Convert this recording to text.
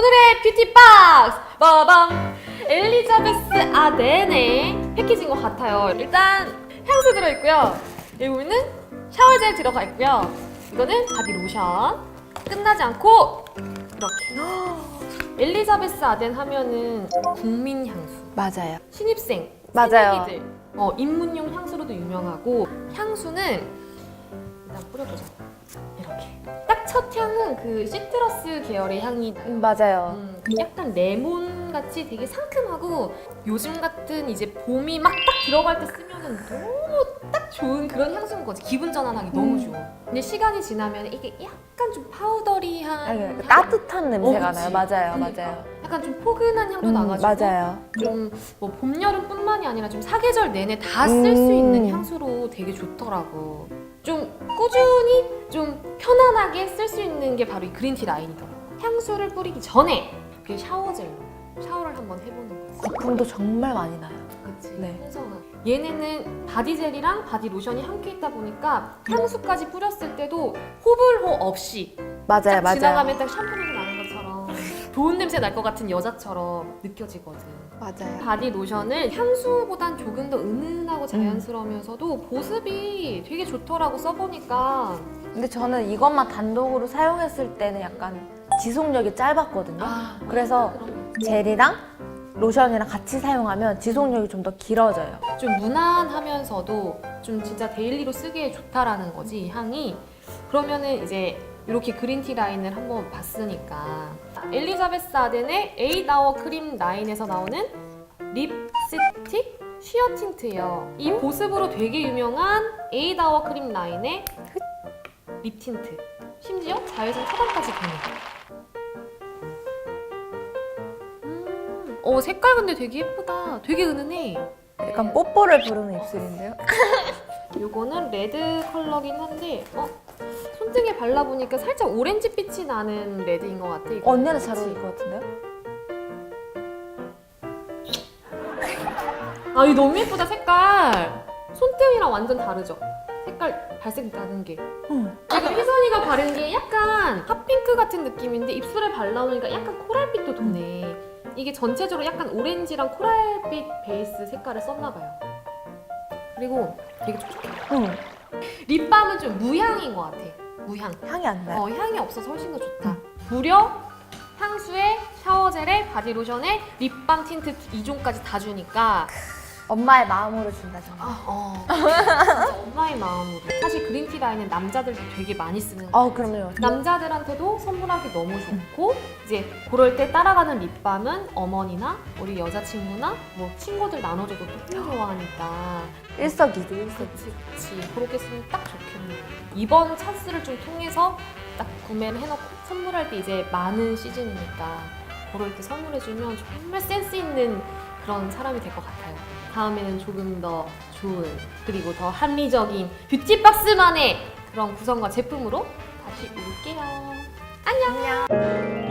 오늘의 뷰티 박스 빠밤 엘리자베스 아덴의 패키지인 것 같아요. 일단 향수 들어있고요. 여기는 샤워젤 들어가 있고요. 이거는 바디 로션. 끝나지 않고 이렇게 엘리자베스 아덴 하면은 국민 향수. 맞아요. 신입생, 맞아요. 새내기들, 어, 입문용 향수로도 유명하고 향수는 일단 뿌려보자. 첫 향은 그 시트러스 계열의 향이 나요. 음, 맞아요. 음, 약간 레몬 같이 되게 상큼하고 요즘 같은 이제 봄이 막 딱 들어갈 때 쓰면은 너무 딱 좋은 그런 향수인 거지. 기분 전환하기 너무 음. 좋아. 근데 시간이 지나면 이게 약간 좀 파우더리한 아니, 향이 따뜻한 냄새가 어, 나요. 그치. 맞아요. 그러니까. 맞아요. 약간 좀 포근한 향도 음, 나가지고 맞아요. 좀 뭐 봄 여름뿐만이 아니라 좀 사계절 내내 다 쓸 수 음. 있는 향수로 되게 좋더라고. 좀 꾸준히 좀 편안하게 쓸 수 있는 게 바로 이 그린티 라인이더라고. 향수를 뿌리기 전에 그 샤워젤로 샤워를 한번 해보는 거지. 거품도 정말 많이 나요. 그치? 네. 풍성한. 얘네는 바디젤이랑 바디 로션이 함께 있다 보니까 향수까지 뿌렸을 때도 호불호 없이 맞아요. 딱 맞아요. 지나가면 딱 샴푸 냄새 나 는 것처럼 좋은 냄새 날 것 같은 여자처럼 느껴지거든. 맞아요. 바디 로션을 향수보단 조금 더 음. 은은하고 자연스러우면서도 보습이 되게 좋더라고 써보니까 근데 저는 이것만 단독으로 사용했을 때는 약간 지속력이 짧았거든요. 그래서 그런 젤이랑 로션이랑 같이 사용하면 지속력이 좀 더 길어져요. 거. 좀 무난하면서도 좀 진짜 데일리로 쓰기에 좋다라는 거지 향이 그러면은 이제 이렇게 그린티 라인을 한번 봤으니까 엘리자베스 아덴의 에이다워 크림 라인에서 나오는 립스틱 쉬어 틴트예요. 이 보습으로 되게 유명한 에이다워 크림 라인의 립 틴트. 심지어 자외선 차단까지 되는. 음, 어 색깔 근데 되게 예쁘다. 되게 은은해. 약간 뽀뽀를 부르는 입술인데요. 요거는 레드 컬러긴 한데 어 손등에 발라보니까 살짝 오렌지빛이 나는 레드인 것 같아. 이거. 언니는 잘? 어울릴 것 같은데요? 아, 이 너무 예쁘다 색깔. 손등이랑 완전 다르죠? 색깔 발색 나는 게. 응. 지금 희선이가 바른 게 약간 핫핑크 같은 느낌인데 입술에 발라오니까 약간 코랄빛도 도네. 이게 전체적으로 약간 오렌지랑 코랄빛 베이스 색깔을 썼나 봐요. 그리고 되게 촉촉해. 응. 립밤은 좀 무향인 것 같아. 무향. 향이 안 나요. 어, 향이 없어서 훨씬 더 좋다. 무려 향수에 샤워젤에 바디로션에 립밤 틴트 2종까지 다 주니까 엄마의 마음으로 준다 정말. 아, 어. 진짜 엄마의 마음으로. 사실 그린티 라인은 남자들도 되게 많이 쓰는 거. 어, 그럼요. 남자들한테도 선물하기 너무 좋고 이제 그럴 때 따라가는 립밤은 어머니나 우리 여자친구나 뭐 친구들 나눠줘도 너무 좋아하니까 일석이조, 일석이조. 그치 그치 그렇게 쓰면 딱 좋겠네 이번 찬스를 좀 통해서 딱 구매를 해놓고 선물할 때 이제 많은 시즌이니까 그럴 때 선물해주면 정말 센스 있는 그런 사람이 될 것 같아요. 다음에는 조금 더 좋은 그리고 더 합리적인 뷰티박스만의 그런 구성과 제품으로 다시 올게요. 안녕